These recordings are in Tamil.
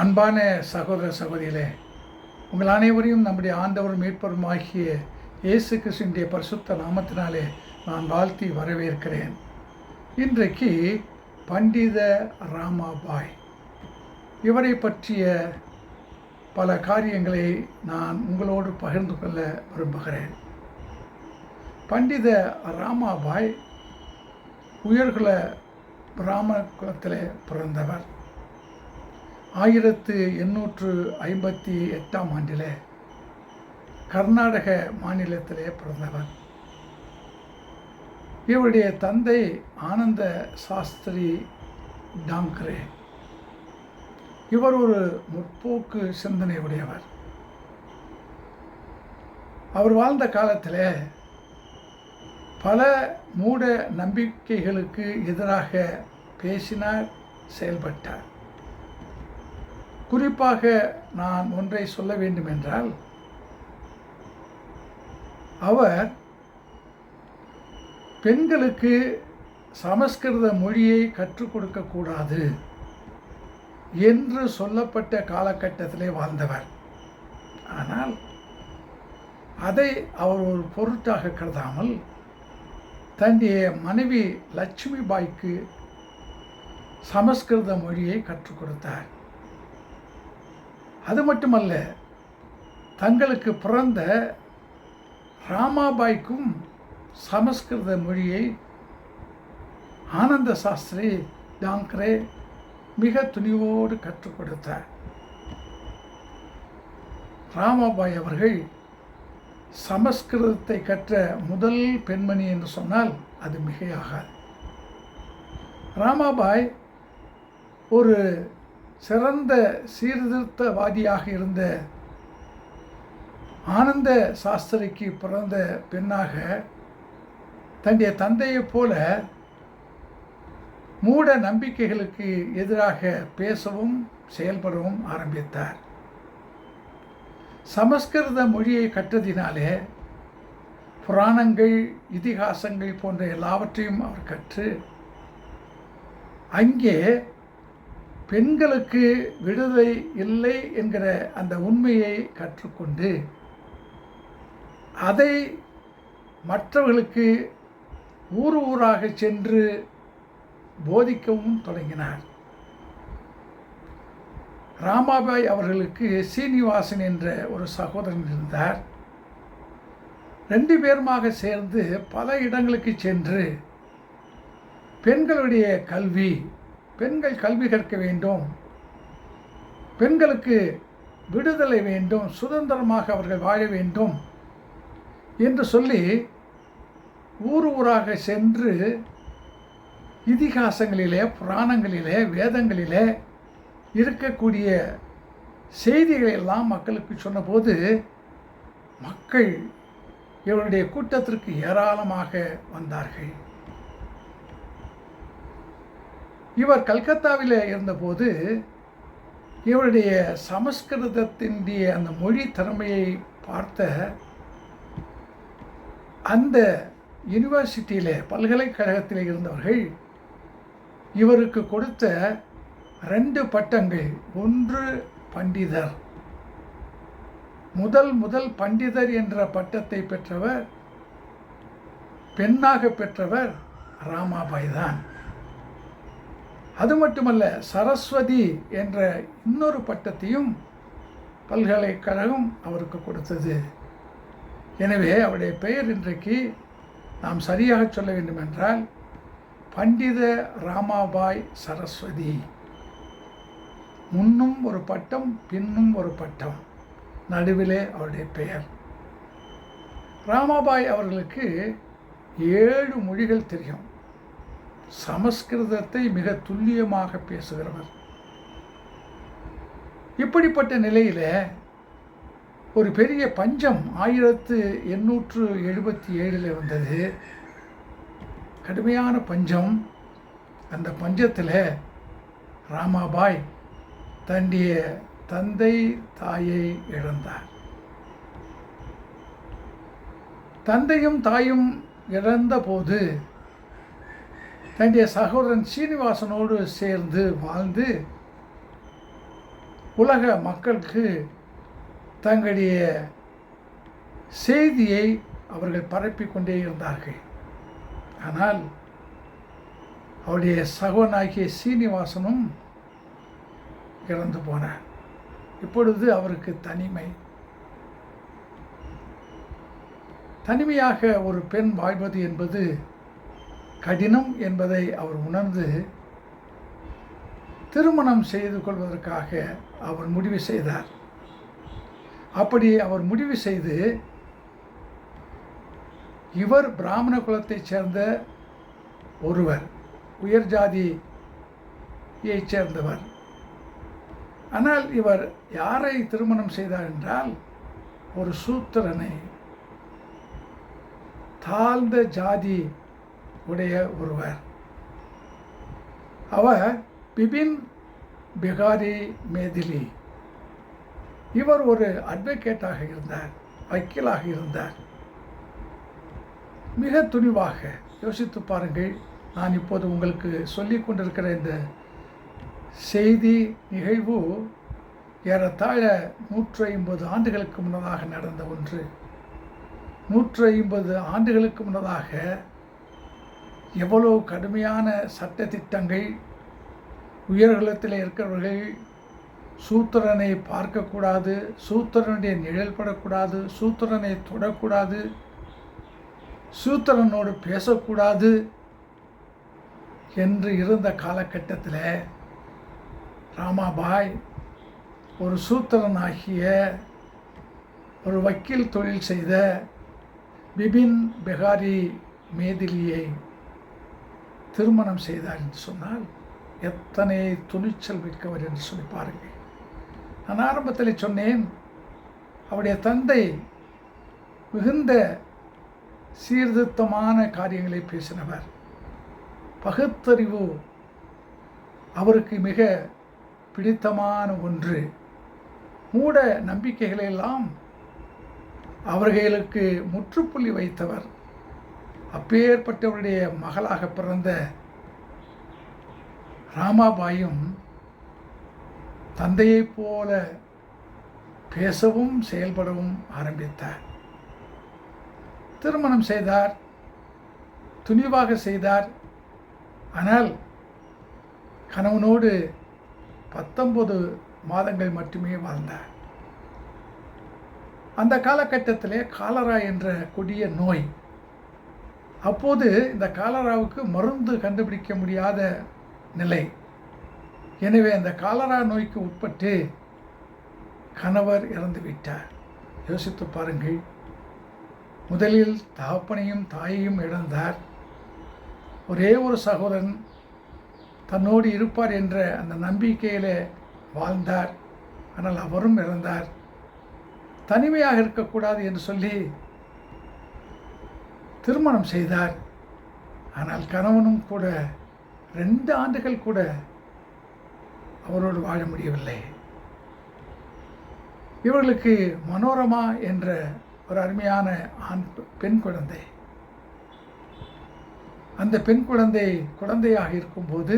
அன்பான சகோதர சகோதரிகளே உங்கள் அனைவரையும் நம்முடைய ஆண்டவரும் மீட்பரும் ஆகிய இயேசு கிறிஸ்துடைய பரிசுத்த நாமத்தினாலே நான் வாழ்த்தி வரவேற்கிறேன். இன்றைக்கு பண்டித ராமாபாய் இவரை பற்றிய பல காரியங்களை நான் உங்களோடு பகிர்ந்து கொள்ள விரும்புகிறேன். பண்டித ராமாபாய் உயர்குல பிராமண குலத்தில் பிறந்தவர். ஆயிரத்து எண்ணூற்று ஐம்பத்தி எட்டாம் ஆண்டிலே கர்நாடக மாநிலத்திலே பிறந்தவர். இவருடைய தந்தை ஆனந்த சாஸ்திரி டாங்கரே. இவர் ஒரு முற்போக்கு சிந்தனை உடையவர். அவர் வாழ்ந்த காலத்தில் பல மூட நம்பிக்கைகளுக்கு எதிராக பேசினார் செயல்பட்டார். குறிப்பாக நான் ஒன்றை சொல்ல வேண்டும் என்றால் அவர் பெண்களுக்கு சமஸ்கிருத மொழியை கற்றுக் கொடுக்கக்கூடாது என்று சொல்லப்பட்ட காலகட்டத்திலே வாழ்ந்தவர். ஆனால் அதை அவர் ஒரு பொருட்டாக கருதாமல் தன்னுடைய மனைவி லட்சுமி பாய்க்கு சமஸ்கிருத மொழியை கற்றுக் கொடுத்தார். அது மட்டுமல்ல தங்களுக்கு பிறந்த ராமாபாய்க்கும் சமஸ்கிருத மொழியை ஆனந்த சாஸ்திரி டாங்கரே மிக துணிவோடு கற்றுக் கொடுத்தார் ராமாபாய் அவர்கள் சமஸ்கிருதத்தை கற்ற முதல் பெண்மணி என்று சொன்னால் அது மிகையாகாது. ராமாபாய் ஒரு சிறந்த சீர்திருத்தவாதியாக இருந்த ஆனந்த சாஸ்திரிக்கு பிறந்த பெண்ணாக தன்னுடைய தந்தையைப் போல மூட நம்பிக்கைகளுக்கு எதிராக பேசவும் செயல்படவும் ஆரம்பித்தார். சமஸ்கிருத மொழியை கற்றதினாலே புராணங்கள் இதிகாசங்கள் போன்ற எல்லாவற்றையும் அவர் கற்று அங்கே பெண்களுக்கு விடுதலை இல்லை என்கிற அந்த உண்மையை கற்றுக்கொண்டு அதை மற்றவர்களுக்கு ஊர் ஊராக சென்று போதிக்கவும் தொடங்கினார். ராமாபாய் அவர்களுக்கு சீனிவாசன் என்ற ஒரு சகோதரன் இருந்தார். ரெண்டு பேருமாக சேர்ந்து பல இடங்களுக்கு சென்று பெண்களுடைய கல்வி பெண்கள் கல்வி கற்க வேண்டும். பெண்களுக்கு விடுதலை வேண்டும். சுதந்திரமாக அவர்கள் வாழ வேண்டும் என்று சொல்லி ஊர் ஊராக சென்று இதிகாசங்களிலே புராணங்களிலே வேதங்களிலே இருக்கக்கூடிய செய்திகளை எல்லாம் மக்களுக்கு சொன்னபோது மக்கள் இவருடைய கூட்டத்திற்கு ஏராளமாக வந்தார்கள். இவர் கல்கத்தாவில் இருந்தபோது இவருடைய சமஸ்கிருதத்தினுடைய அந்த மொழி திறமையை பார்த்த அந்த யூனிவர்சிட்டியில் பல்கலைக்கழகத்தில் இருந்தவர்கள் இவருக்கு கொடுத்த ரெண்டு பட்டங்கள். ஒன்று பண்டிதர். முதல் முதல் பண்டிதர் என்ற பட்டத்தை பெற்றவர் பெண்ணாக பெற்றவர் ராமாபாய் தான். அது மட்டுமல்ல சரஸ்வதி என்ற இன்னொரு பட்டத்தையும் பல்கலைக்கழகம் அவருக்கு கொடுத்தது. எனவே அவருடைய பெயர் இன்றைக்கு நாம் சரியாக சொல்ல வேண்டுமென்றால் பண்டித ராமாபாய் சரஸ்வதி. முன்னும் ஒரு பட்டம் பின்னும் ஒரு பட்டம். நடுவிலே அவருடைய பெயர். ராமாபாய் அவர்களுக்கு ஏழு மொழிகள் தெரியும். சமஸ்கிருதத்தை மிக துல்லியமாக பேசுகிறவர். இப்படிப்பட்ட நிலையில் ஒரு பெரிய பஞ்சம் ஆயிரத்து எண்ணூற்று எழுபத்தி ஏழில் வந்தது. கடுமையான பஞ்சம். அந்த பஞ்சத்தில் ராமாபாய் தன்னுடைய தந்தை தாயை இழந்தார். தந்தையும் தாயும் இழந்த தன்னுடைய சகோதரன் சீனிவாசனோடு சேர்ந்து வாழ்ந்து உலக மக்களுக்கு தங்களுடைய செய்தியை அவர்கள் பரப்பிக் கொண்டே இருந்தார்கள். ஆனால் அவருடைய சகோனாகிய சீனிவாசனும் இறந்து போனார். இப்பொழுது அவருக்கு தனிமை. தனிமையாக ஒரு பெண் வாழ்வது என்பது கடினம் என்பதை அவர் உணர்ந்து திருமணம் செய்து கொள்வதற்காக அவர் முடிவு செய்தார். அப்படி அவர் முடிவு செய்து இவர் பிராமண குலத்தைச் சேர்ந்த ஒருவர் உயர் ஜாதியைச் சேர்ந்தவர். ஆனால் இவர் யாரை திருமணம் செய்தார் என்றால் ஒரு சூத்திரனை தாழ்ந்த ஜாதி உடைய ஒருவர். அவர் பிபின் பிகாரி மேதிலி. இவர் ஒரு அட்வொகேட்டாக இருந்தார் வக்கீலாக இருந்தார். மிக துணிவாக யோசித்து பாருங்கள். நான் இப்போது உங்களுக்கு சொல்லி கொண்டிருக்கிற இந்த செய்தி நிகழ்வு ஏறத்தாழ நூற்றி ஐம்பது ஆண்டுகளுக்கு முன்னதாக நடந்த ஒன்று. நூற்றி ஐம்பது ஆண்டுகளுக்கு முன்னதாக எவ்வளோ கடுமையான சட்ட திட்டங்கள் உயர்குலத்தில் இருக்கிறவர்கள் சூத்திரனை பார்க்கக்கூடாது சூத்திரனுடைய நிழல் படக்கூடாது சூத்திரனை தொடக்கூடாது சூத்திரனோடு பேசக்கூடாது என்று இருந்த காலகட்டத்தில் ராமாபாய் ஒரு சூத்திரனாகிய ஒரு வக்கீல் தொழில் செய்த பிபின் பெகாரி மேதிலியை திருமணம் செய்தார் என்று சொன்னால் எத்தனை துணிச்சல் மிக்கவர் என்று சொல்லி பாருங்கள். நான் ஆரம்பத்தில் சொன்னேன் அவருடைய தந்தை மிகுந்த சீர்திருத்தமான காரியங்களை பேசினவர். பகுத்தறிவு அவருக்கு மிக பிடித்தமான ஒன்று. மூட நம்பிக்கைகளெல்லாம் அவர்களுக்கு முற்றுப்புள்ளி வைத்தவர். அப்பேற்பட்டவருடைய மகளாக பிறந்த ராமாபாயும் தந்தையைப் போல பேசவும் செயல்படவும் ஆரம்பித்தார். திருமணம் செய்தார் துணிவாக செய்தார். ஆனால் கணவனோடு பத்தொன்பது மாதங்கள் மட்டுமே வாழ்ந்தார். அந்த காலகட்டத்திலே காலரா என்ற கொடிய நோய் அப்போது இந்த காலராவுக்கு மருந்து கண்டுபிடிக்க முடியாத நிலை. எனவே அந்த காலரா நோய்க்கு உட்பட்டு கணவர் இறந்து விட்டார் யோசித்து பாருங்கள். முதலில் தகப்பனையும் தாயையும் இழந்தார். ஒரே ஒரு சகோதரன் தன்னோடு இருப்பார் என்ற அந்த நம்பிக்கையில் வாழ்ந்தார். ஆனால் அவரும் இறந்தார். தனிமையாக இருக்கக்கூடாது என்று சொல்லி திருமணம் செய்தார். ஆனால் கணவனும் கூட ரெண்டு ஆண்டுகள் கூட அவரோடு வாழ முடியவில்லை. இவர்களுக்கு மனோரமா என்ற ஒரு அருமையான ஆண் பெண் குழந்தை. அந்த பெண் குழந்தை குழந்தையாக இருக்கும்போது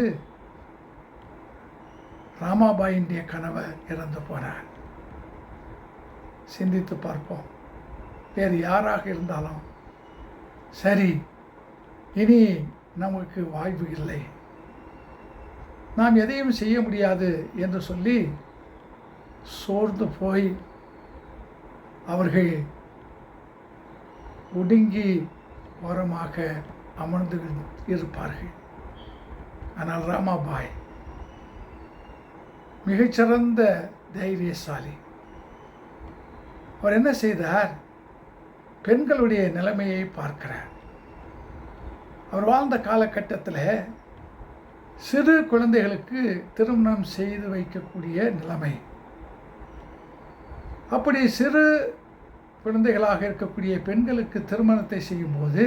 ராமாபாயினுடைய கணவர் இறந்து போனார். சிந்தித்து பார்ப்போம். வேறு யாராக இருந்தாலும் சரி இனி நமக்கு வாய்ப்பு இல்லை. நாம் எதையும் செய்ய முடியாது என்று சொல்லி சோர்ந்து போய் அவர்கள் ஒடுங்கி ஓரமாக அமர்ந்து இருப்பார்கள். ஆனால் ராமாபாய் மிகச்சிறந்த தைரியசாலி. அவர் என்ன செய்தார்? பெண்களுடைய நிலைமையை பார்க்கிறார். அவர் வாழ்ந்த காலகட்டத்தில் சிறு குழந்தைகளுக்கு திருமணம் செய்து வைக்கக்கூடிய நிலைமை. அப்படி சிறு குழந்தைகளாக இருக்கக்கூடிய பெண்களுக்கு திருமணத்தை செய்யும்போது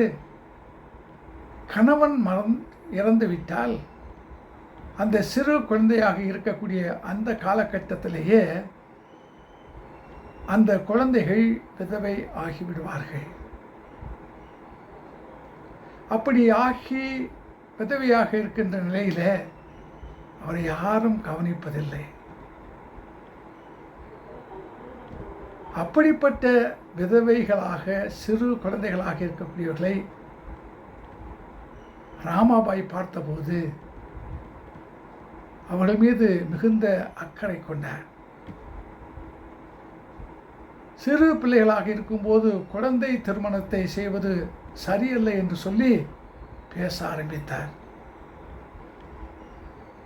கணவன் மறந் இறந்துவிட்டால் அந்த சிறு குழந்தையாக இருக்கக்கூடிய அந்த காலகட்டத்திலேயே அந்த குழந்தைகள் விதவை ஆகிவிடுவார்கள். அப்படி ஆகி விதவையாக இருக்கின்ற நிலையில் அவரை யாரும் கவனிப்பதில்லை. அப்படிப்பட்ட விதவைகளாக சிறு குழந்தைகளாக இருக்கக்கூடியவர்களை ராமாபாய் பார்த்தபோது அவர்கள் மீது மிகுந்த அக்கறை கொண்டார். சிறு பிள்ளைகளாக இருக்கும்போது குழந்தை திருமணத்தை செய்வது சரியல்ல என்று சொல்லி பேச ஆரம்பித்தார்.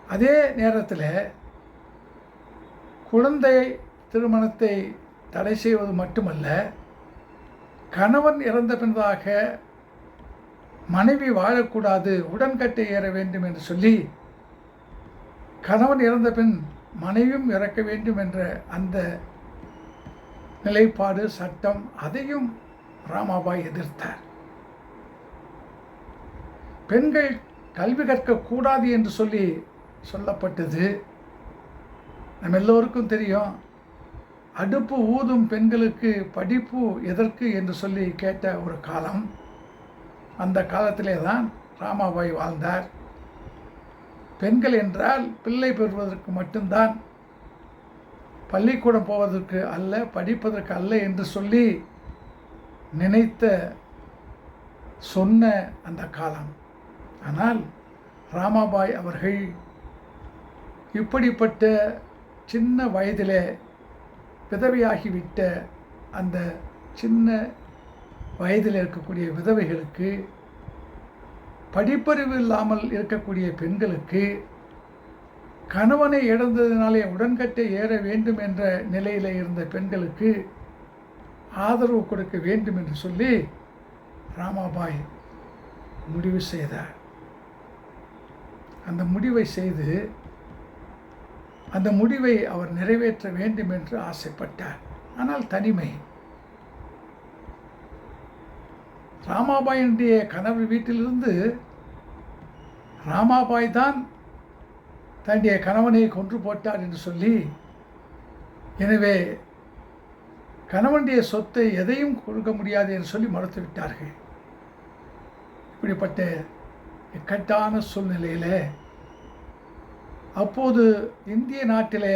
அதே நேரத்தில் குழந்தை திருமணத்தை தடை செய்வது மட்டுமல்ல கணவன் இறந்த பின்னதாக மனைவி வாழக்கூடாது உடன்கட்டை ஏற வேண்டும் என்று சொல்லி கணவன் இறந்த பின் மனைவியும் இறக்க வேண்டும் என்ற அந்த நிலைப்பாடு சட்டம் அதையும் ராமாபாய் எதிர்த்தார். பெண்கள் கல்வி கற்கக்கூடாது என்று சொல்லி சொல்லப்பட்டது. நம்ம எல்லோருக்கும் தெரியும் அடுப்பு ஊதும் பெண்களுக்கு படிப்பு எதற்கு என்று சொல்லி கேட்ட ஒரு காலம். அந்த காலத்திலே தான் ராமாபாய் வாழ்ந்தார். பெண்கள் என்றால் பிள்ளை பெறுவதற்கு மட்டும்தான் பள்ளிக்கூடம் போவதற்கு அல்ல படிப்பதற்கு அல்ல என்று சொல்லி நினைத்த சொன்ன அந்த காலம். ஆனால் ராமாபாய் அவர்கள் இப்படிப்பட்ட சின்ன வயதிலே விதவையாகிவிட்ட அந்த சின்ன வயதில் இருக்கக்கூடிய விதவைகளுக்கு படிப்பறிவு இல்லாமல் இருக்கக்கூடிய பெண்களுக்கு கணவனை இழந்ததினாலே உடன்கட்டை ஏற வேண்டும் என்ற நிலையில் இருந்த பெண்களுக்கு ஆதரவு கொடுக்க வேண்டும் என்று சொல்லி ராமாபாய் முடிவு செய்தார். அந்த முடிவை செய்து அந்த முடிவை அவர் நிறைவேற்ற வேண்டும் என்று ஆசைப்பட்டார். ஆனால் தனிமை. ராமாபாயினுடைய கனவு வீட்டிலிருந்து ராமாபாய் தான் தன்னுடைய கணவனை கொன்று போட்டார் என்று சொல்லி எனவே கணவனுடைய சொத்தை எதையும் கொடுக்க முடியாது என்று சொல்லி மறுத்து விட்டார்கள். இப்படிப்பட்ட இக்கட்டான சூழ்நிலையில் அப்போது இந்திய நாட்டில்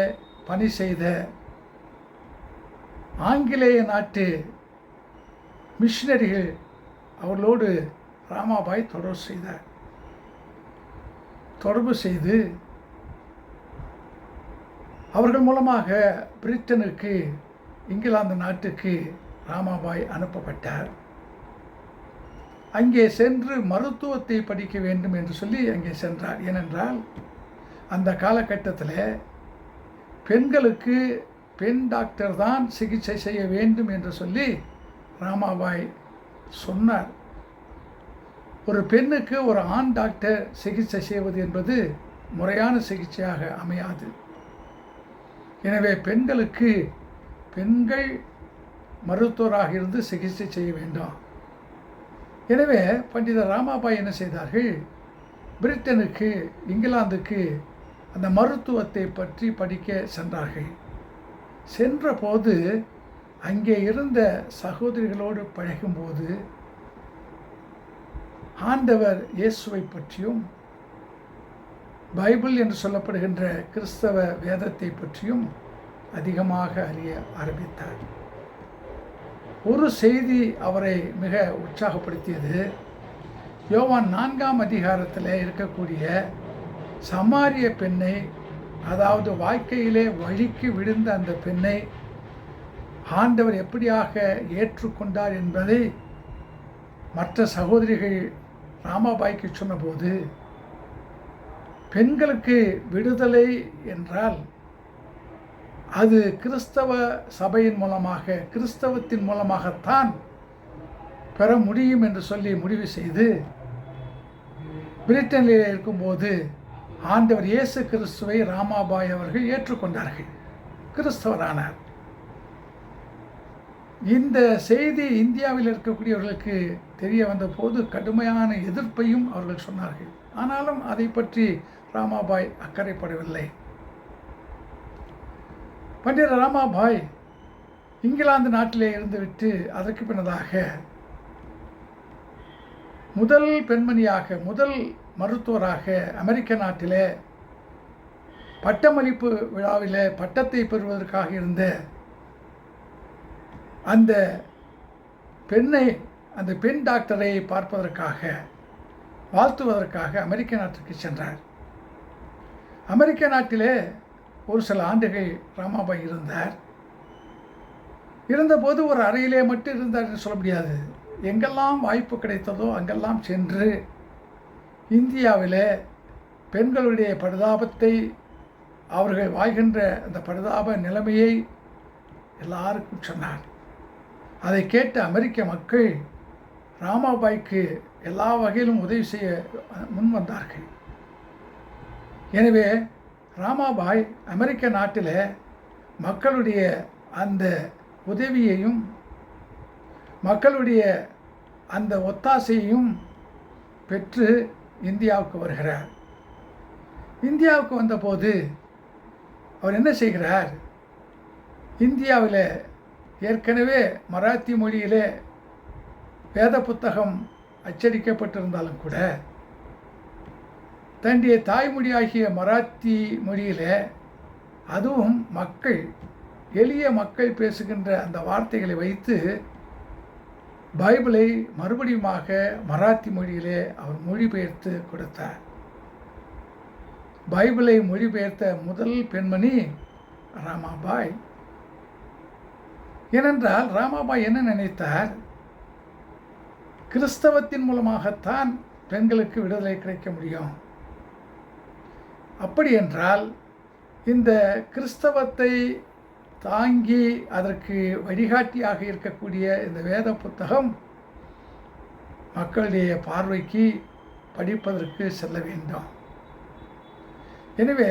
பணி செய்த ஆங்கிலேய நாட்டு மிஷினரிகள் அவர்களோடு ராமாபாய் தொடர்பு செய்தார். தொடர்பு செய்து அவர்கள் மூலமாக பிரிட்டனுக்கு இங்கிலாந்து நாட்டுக்கு ராமாபாய் அனுப்பப்பட்டார். அங்கே சென்று மருத்துவத்தை படிக்க வேண்டும் என்று சொல்லி அங்கே சென்றார். ஏனென்றால் அந்த காலகட்டத்தில் பெண்களுக்கு பெண் டாக்டர் தான் சிகிச்சை செய்ய வேண்டும் என்று சொல்லி ராமாபாய் சொன்னார். ஒரு பெண்ணுக்கு ஒரு ஆண் டாக்டர் சிகிச்சை செய்வது என்பது முறையான சிகிச்சையாக அமையாது. எனவே பெண்களுக்கு பெண்கள் மருத்துவராக இருந்து சிகிச்சை செய்ய வேண்டாம். எனவே பண்டிதர் ராமாபாய் என்ன செய்தார்கள்? பிரிட்டனுக்கு இங்கிலாந்துக்கு அந்த மருத்துவத்தை பற்றி படிக்க சென்றார்கள். சென்றபோது அங்கே இருந்த சகோதரிகளோடு பழகும்போது ஆண்டவர் இயேசுவை பற்றியும் பைபிள் என்று சொல்லப்படுகின்ற கிறிஸ்தவ வேதத்தை பற்றியும் அதிகமாக அறிய ஆரம்பித்தார். ஒரு செய்தி அவரை மிக உற்சாகப்படுத்தியது. யோவான் நான்காம் அதிகாரத்தில் இருக்கக்கூடிய சமாரிய பெண்ணை அதாவது வாழ்க்கையிலே வழிக்கு விழுந்த அந்த பெண்ணை ஆண்டவர் எப்படியாக ஏற்றுக்கொண்டார் என்பதை மற்ற சகோதரிகள் ராமாபாய்க்கு சொன்னபோது பெண்களுக்கு விடுதலை என்றால் அது கிறிஸ்தவ சபையின் மூலமாக கிறிஸ்தவத்தின் மூலமாகத்தான் பெற முடியும் என்று சொல்லி முடிவு செய்து பிரிட்டனில் இருக்கும்போது ஆண்டவர் இயேசு கிறிஸ்துவை ராமாபாய் அவர்கள் ஏற்றுக்கொண்டார்கள். கிறிஸ்தவரானார். இந்த செய்தி இந்தியாவில் இருக்கக்கூடியவர்களுக்கு தெரிய வந்தபோது கடுமையான எதிர்ப்பையும் அவர்கள் சொன்னார்கள். ஆனாலும் அதை பற்றி ராமாபாய் அக்கறைப்படவில்லை. பண்டித ராமாபாய் இங்கிலாந்து நாட்டிலே இருந்துவிட்டு அதற்கு பின்னதாக முதல் பெண்மணியாக முதல் மருத்துவராக அமெரிக்க நாட்டிலே பட்டமளிப்பு விழாவில் பட்டத்தை பெறுவதற்காக இருந்த அந்த பெண்ணை அந்த பெண் டாக்டரை பார்ப்பதற்காக வாழ்த்துவதற்காக அமெரிக்க நாட்டிற்கு சென்றார். அமெரிக்க நாட்டிலே ஒரு சில ஆண்டுகள் ராமாபாய் இருந்தார். இருந்தபோது ஒரு அறையிலே மட்டும் இருந்தார் என்று சொல்ல முடியாது. எங்கெல்லாம் வாய்ப்பு கிடைத்ததோ அங்கெல்லாம் சென்று இந்தியாவில் பெண்களுடைய பரிதாபத்தை அவர்கள் வாழ்கின்ற அந்த பரிதாப நிலைமையை எல்லாருக்கும் சொன்னார். அதை கேட்ட அமெரிக்க மக்கள் ராமாபாய்க்கு எல்லா வகையிலும் உதவி செய்ய முன் வந்தார்கள். எனவே ராமாபாய் அமெரிக்க நாட்டில் மக்களுடைய அந்த உதவியையும் மக்களுடைய அந்த ஒத்தாசையையும் பெற்று இந்தியாவுக்கு வருகிறார். இந்தியாவுக்கு வந்தபோது அவர் என்ன செய்கிறார்? இந்தியாவில் ஏற்கனவே மராத்தி மொழியிலே வேத புத்தகம் அச்சடிக்கப்பட்டிருந்தாலும் கூட தன்னுடைய தாய்மொழியாகிய மராத்தி மொழியில் அதுவும் மக்கள் எளிய மக்கள் பேசுகின்ற அந்த வார்த்தைகளை வைத்து பைபிளை மறுபடியுமாக மராத்தி மொழியிலே அவர் மொழிபெயர்த்து கொடுத்தார். பைபிளை மொழிபெயர்த்த முதல் பெண்மணி ராமாபாய். ஏனென்றால் ராமாபாய் என்ன நினைத்தார்? கிறிஸ்தவத்தின் மூலமாகத்தான் பெண்களுக்கு விடுதலை கிடைக்க முடியும். அப்படி என்றால் இந்த கிறிஸ்தவத்தை தாங்கி அதற்கு வழிகாட்டியாக இருக்கக்கூடிய இந்த வேத புத்தகம் மக்களுடைய பார்வைக்கு படிப்பதற்கு செல்ல வேண்டும். எனவே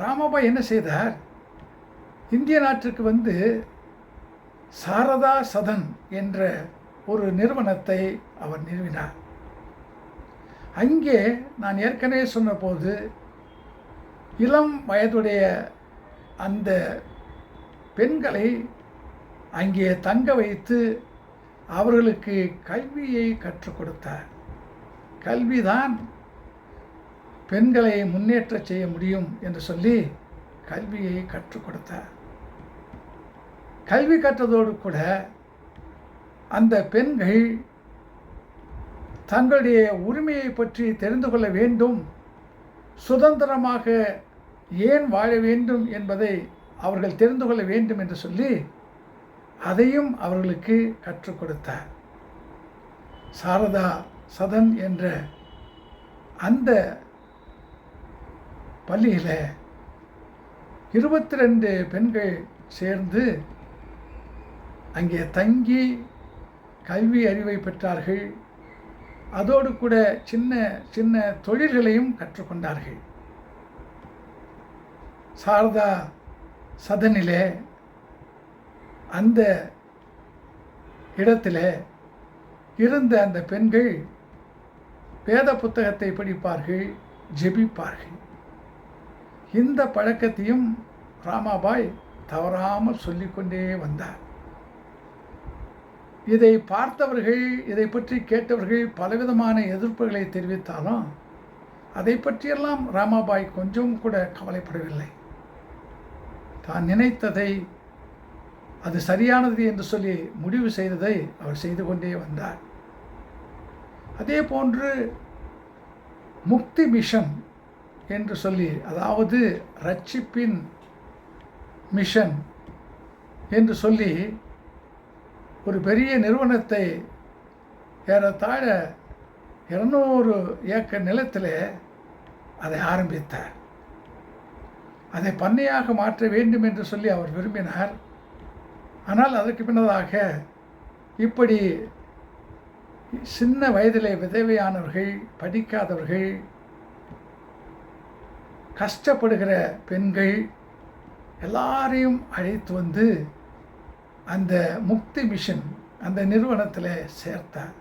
ராமபாய் என்ன செய்தார்? இந்திய நாட்டிற்கு வந்து சாரதா சதன் என்ற ஒரு நிறுவனத்தை அவர் நிறுவினார். அங்கே நான் ஏற்கனவே சொன்னபோது இளம் வயதுடைய அந்த பெண்களை அங்கே தங்க வைத்து அவர்களுக்கு கல்வியை கற்றுக் கொடுத்தார். கல்விதான் பெண்களை முன்னேற்ற செய்ய முடியும் என்று சொல்லி கல்வியை கற்றுக் கொடுத்தார். கல்வி கற்றதோடு கூட அந்த பெண்கள் தங்களுடைய உரிமையை பற்றி தெரிந்து கொள்ள வேண்டும் சுதந்திரமாக ஏன் வாழ வேண்டும் என்பதை அவர்கள் தெரிந்து கொள்ள வேண்டும் என்று சொல்லி அதையும் அவர்களுக்கு கற்றுக் கொடுத்தார். சாரதா சதன் என்ற அந்த பள்ளியில் இருபத்தி ரெண்டு பெண்கள் சேர்ந்து அங்கே தங்கி கல்வி அறிவை பெற்றார்கள். அதோடு கூட சின்ன சின்ன தொழில்களையும் கற்றுக்கொண்டார்கள். சாரதா சதனிலே அந்த இடத்துல இருந்த அந்த பெண்கள் வேத புத்தகத்தை படிப்பார்கள் ஜெபிப்பார்கள். இந்த பழக்கத்தையும் ராமாபாய் தவறாமல் சொல்லிக்கொண்டே வந்தார். இதை பார்த்தவர்கள் இதை பற்றி கேட்டவர்கள் பலவிதமான எதிர்ப்புகளை தெரிவித்தாலும் அதை பற்றியெல்லாம் ராமாபாய் கொஞ்சம் கூட கவலைப்படவில்லை. தான் நினைத்ததை அது சரியானது என்று சொல்லி முடிவு செய்ததை அவர் செய்து கொண்டே வந்தார். அதே போன்று முக்தி மிஷன் என்று சொல்லி அதாவது ரட்சிப்பின் மிஷன் என்று சொல்லி ஒரு பெரிய நிறுவனத்தை ஏறத்தாழ இருநூறு ஏக்கர் நிலத்தில் அதை ஆரம்பித்தார். அதை பண்ணையாக மாற்ற வேண்டும் என்று சொல்லி அவர் விரும்பினார். ஆனால் அதற்கு பின்னதாக இப்படி சின்ன வயதிலே விதவையானவர்கள் படிக்காதவர்கள் கஷ்டப்படுகிற பெண்கள் எல்லாரையும் அழைத்து வந்து அந்த முக்தி மிஷன் அந்த நிறுவனத்தில் சேர்த்தார்.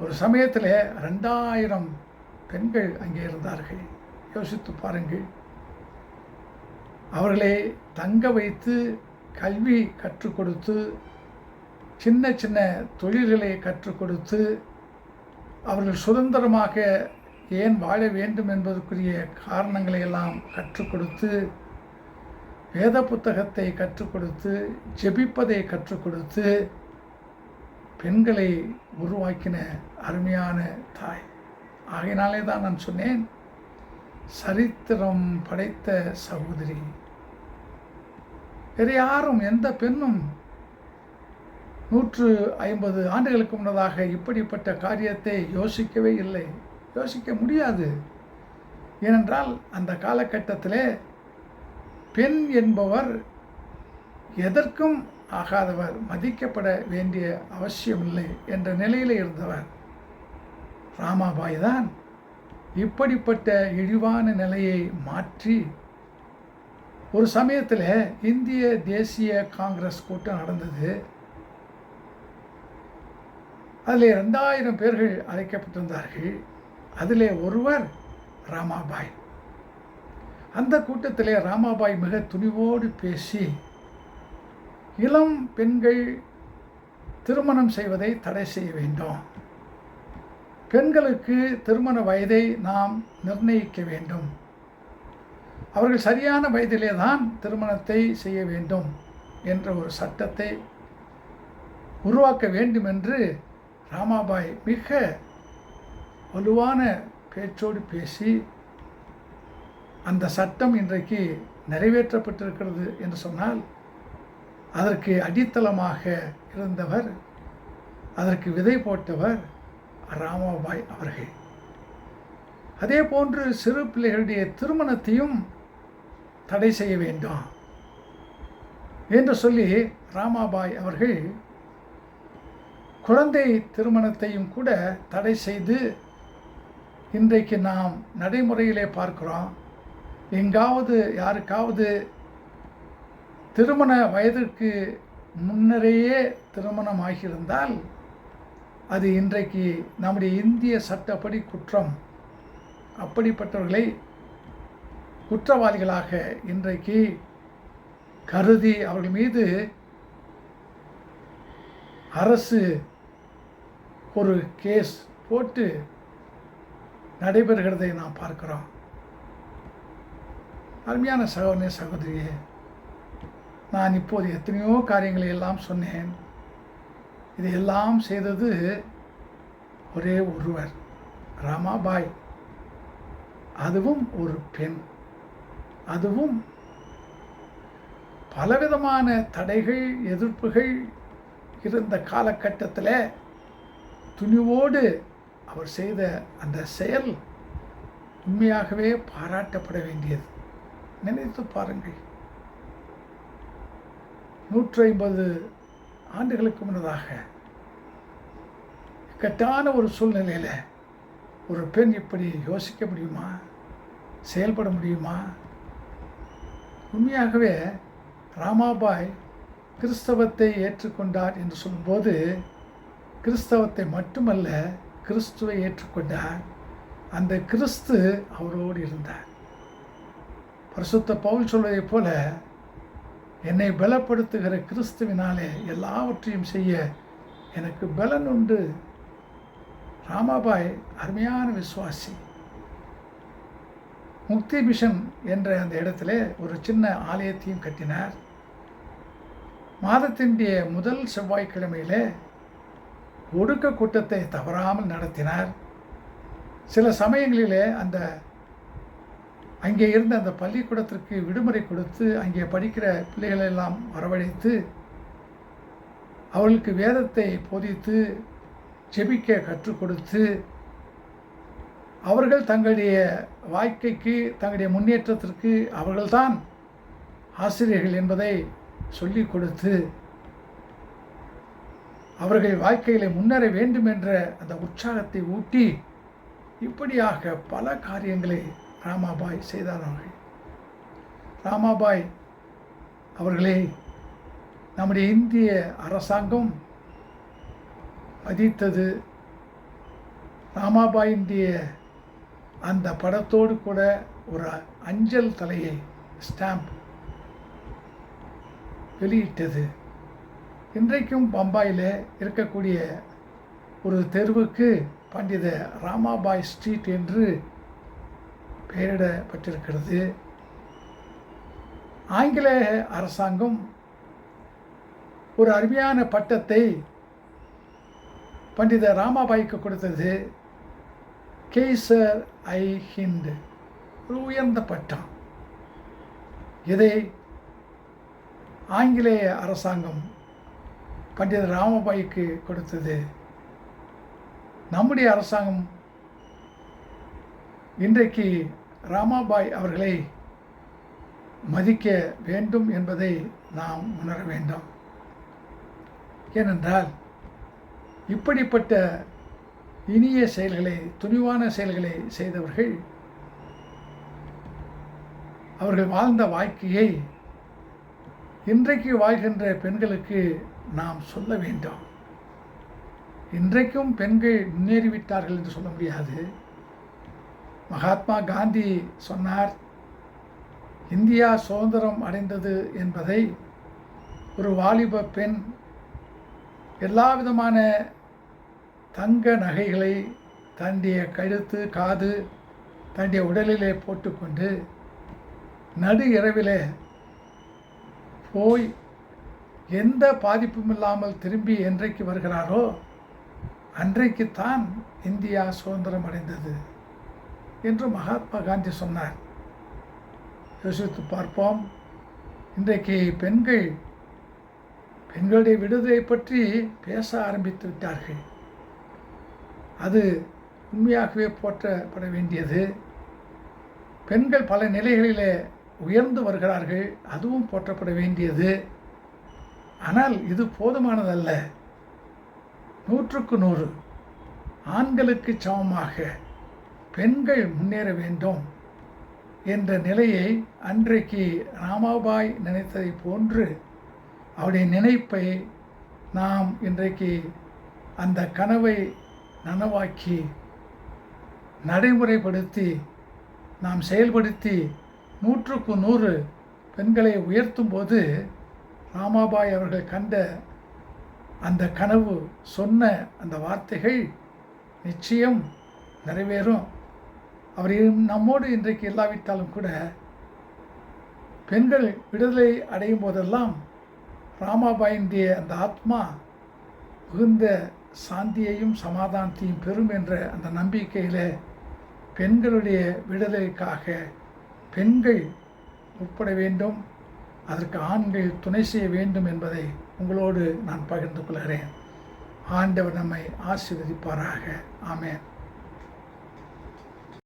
ஒரு சமயத்தில் ரெண்டாயிரம் பெண்கள் அங்கே இருந்தார்கள். யோசித்து பாருங்கள். அவர்களை தங்க வைத்து கல்வி கற்றுக் கொடுத்து சின்ன சின்ன தொழில்களை கற்றுக் கொடுத்து அவர்கள் சுதந்திரமாக ஏன் வாழ வேண்டும் என்பதற்குரிய காரணங்களை எல்லாம் கற்றுக் கொடுத்து வேத புத்தகத்தை கற்றுக் கொடுத்து ஜெபிப்பதை கற்றுக் கொடுத்து பெண்களை உருவாக்கின அருமையான தாய். ஆகையினாலே தான் நான் சொன்னேன் சரித்திரம் படைத்த சகோதரி. வேறு யாரும் எந்த பெண்ணும் நூற்று ஐம்பது ஆண்டுகளுக்கு முன்னதாக இப்படிப்பட்ட காரியத்தை யோசிக்கவே இல்லை. யோசிக்க முடியாது. ஏனென்றால் அந்த காலகட்டத்திலே பெண் என்பவர் எதற்கும் ஆகாதவர் மதிக்கப்பட வேண்டிய அவசியமில்லை என்ற நிலையில் இருந்தவர். ராமாபாய் தான் இப்படிப்பட்ட இழிவான நிலையை மாற்றி ஒரு சமயத்தில் இந்திய தேசிய காங்கிரஸ் கூட்டம் நடந்தது. அதில் ரெண்டாயிரம் பேர்கள் அழைக்கப்பட்டிருந்தார்கள். அதில் ஒருவர் ராமாபாய். அந்த கூட்டத்திலே ராமாபாய் மிக துணிவோடு பேசி இளம் பெண்கள் திருமணம் செய்வதை தடை செய்ய வேண்டும். பெண்களுக்கு திருமண வயதை நாம் நிர்ணயிக்க வேண்டும். அவர்கள் சரியான வயதிலே தான் திருமணத்தை செய்ய வேண்டும் என்ற ஒரு சட்டத்தை உருவாக்க வேண்டும் என்று ராமாபாய் மிக வலுவான பேச்சோடு பேசி அந்த சட்டம் இன்றைக்கு நிறைவேற்றப்பட்டிருக்கிறது என்று சொன்னால் அதற்கு அடித்தளமாக இருந்தவர் அதற்கு விதை போட்டவர் ராமாபாய் அவர்கள். அதே போன்று சிறு பிள்ளைகளுடைய திருமணத்தையும் தடை செய்ய வேண்டும் என்று சொல்லி ராமாபாய் அவர்கள் குழந்தை திருமணத்தையும் கூட தடை செய்து இன்றைக்கு நாம் நடைமுறையிலே பார்க்கிறோம். எங்காவது யாருக்காவது திருமண வயதிற்கு முன்னரேயே திருமணம் ஆகியிருந்தால் அது இன்றைக்கு நம்முடைய இந்திய சட்டப்படி குற்றம். அப்படிப்பட்டவர்களை குற்றவாளிகளாக இன்றைக்கு கருதி அவர்கள் மீது அரசு ஒரு கேஸ் போட்டு நடைபெறுகிறதை நாம் பார்க்கிறோம். அருமையான சகோதரனே சகோதரியே நான் இப்போது எத்தனையோ காரியங்களை எல்லாம் சொன்னேன். இதையெல்லாம் செய்தது ஒரே ஒருவர் ராமாபாய். அதுவும் ஒரு பெண். அதுவும் பலவிதமான தடைகள் எதிர்ப்புகள் இருந்த காலகட்டத்தில் துணிவோடு அவர் செய்த அந்த செயல் உண்மையாகவே பாராட்டப்பட வேண்டியது. நினைத்து பாருங்கள். நூற்றி ஐம்பது ஆண்டுகளுக்கு முன்னதாக இக்கட்டான ஒரு சூழ்நிலையில் ஒரு பெண் இப்படி யோசிக்க முடியுமா? செயல்பட முடியுமா? உண்மையாகவே ராமாபாய் கிறிஸ்தவத்தை ஏற்றுக்கொண்டார் என்று சொல்லும்போது கிறிஸ்தவத்தை மட்டுமல்ல கிறிஸ்துவை ஏற்றுக்கொண்டார். அந்த கிறிஸ்து அவரோடு இருந்தார். பரிசுத்த பவுல் சொல்வதைப் போல என்னை பலப்படுத்துகிற கிறிஸ்துவினாலே எல்லாவற்றையும் செய்ய எனக்கு பலன் உண்டு. ராமாபாய் அருமையான விசுவாசி. முக்தி மிஷன் என்ற அந்த இடத்துல ஒரு சின்ன ஆலயத்தையும் கட்டினார். மாதத்தினுடைய முதல் செவ்வாய்க்கிழமையில் ஒடுக்க கூட்டத்தை தவறாமல் நடத்தினார். சில சமயங்களிலே அந்த அங்கே இருந்த அந்த பள்ளிக்கூடத்திற்கு விடுமுறை கொடுத்து அங்கே படிக்கிற பிள்ளைகளெல்லாம் வரவழைத்து அவர்களுக்கு வேதத்தை போதித்து ஜெபிக்க கற்றுக் கொடுத்து அவர்கள் தங்களுடைய வாழ்க்கைக்கு தங்களுடைய முன்னேற்றத்திற்கு அவர்கள்தான் ஆசிரியர்கள் என்பதை சொல்லிக் கொடுத்து அவர்கள் வாழ்க்கையில் முன்னேற வேண்டும் என்ற அந்த உற்சாகத்தை ஊட்டி இப்படியாக பல காரியங்களை ராமாபாய் செய்தார்கள் ராமாபாய் அவர்களை நம்முடைய இந்திய அரசாங்கம் மதித்தது ராமாபாயினுடைய அந்த படத்தோடு கூட ஒரு அஞ்சல் தலையை ஸ்டாம்ப் வெளியிட்டது. இன்றைக்கும் பம்பாயில் இருக்கக்கூடிய ஒரு தெருவுக்கு பண்டித ராமாபாய் ஸ்ட்ரீட் என்று பெயரிடப்பட்டிருக்கிறது. ஆங்கிலேய அரசாங்கம் ஒரு அருமையான பட்டத்தை பண்டித ராமாபாய்க்கு கொடுத்தது. கேசர் ஐ. ஹிண்ட் ஒரு உயர்ந்த பட்டம். இதை ஆங்கிலேய அரசாங்கம் பண்டித ராமபாய்க்கு கொடுத்தது. நம்முடைய அரசாங்கம் இன்றைக்கு ராமாபாய் அவர்களை மதிக்க வேண்டும் என்பதை நாம் உணர வேண்டும். ஏனென்றால் இப்படிப்பட்ட இனிய செயல்களை துணிவான செயல்களை செய்தவர்கள் அவர்கள் வாழ்ந்த வாழ்க்கையை இன்றைக்கு வாழ்கின்ற பெண்களுக்கு நாம் சொல்ல வேண்டும். இன்றைக்கும் பெண்கள் முன்னேறிவிட்டார்கள் என்று சொல்ல முடியாது. மகாத்மா காந்தி சொன்னார் இந்தியா சுதந்திரம் அடைந்தது என்பதை ஒரு வாலிப பெண் எல்லா விதமான தங்க நகைகளை தன்னுடைய கழுத்து காது தன்னுடைய உடலிலே போட்டுக்கொண்டு நடு இரவிலே போய் எந்த பாதிப்பும் இல்லாமல் திரும்பி என்றைக்கு வருகிறாரோ அன்றைக்குத்தான் இந்தியா சுதந்திரம் அடைந்தது. என்று மகாத்மா காந்தி சொன்னார். யோசித்து பார்ப்போம். இன்றைக்கு பெண்கள் பெண்களுடைய விடுதலை பற்றி பேச ஆரம்பித்து விட்டார்கள். அது உண்மையாகவே போற்றப்பட வேண்டியது. பெண்கள் பல நிலைகளிலே உயர்ந்து வருகிறார்கள் அதுவும் போற்றப்பட வேண்டியது. ஆனால் இது போதுமானதல்ல. நூற்றுக்கு நூறு ஆண்களுக்கு சமமாக. பெண்கள் முன்னேற வேண்டும் என்ற நிலையை அன்றைக்கு ராமாபாய் நினைத்ததை போன்று அவருடைய நினைப்பை நாம் இன்றைக்கு அந்த கனவை நனவாக்கி நடைமுறைப்படுத்தி நாம் செயல்படுத்தி நூற்றுக்கு நூறு பெண்களை உயர்த்தும் போது ராமாபாய் அவர்கள் கண்ட அந்த கனவு சொன்ன அந்த வார்த்தைகள் நிச்சயம் நிறைவேறும். அவர் நம்மோடு இன்றைக்கு இல்லாவிட்டாலும் கூட பெண்கள் விடுதலை அடையும் போதெல்லாம் ராமாபாயினுடைய அந்த ஆத்மா மிகுந்த சாந்தியையும் சமாதானத்தையும் பெறும் என்ற அந்த நம்பிக்கையில் பெண்களுடைய விடுதலைக்காக பெண்கள் உட்பட வேண்டும் அதற்கு ஆண்கள் துணை செய்ய வேண்டும் என்பதை உங்களோடு நான் பகிர்ந்து கொள்கிறேன். ஆண்டவர் நம்மை ஆசீர்வதிப்பாராக. ஆமேன்.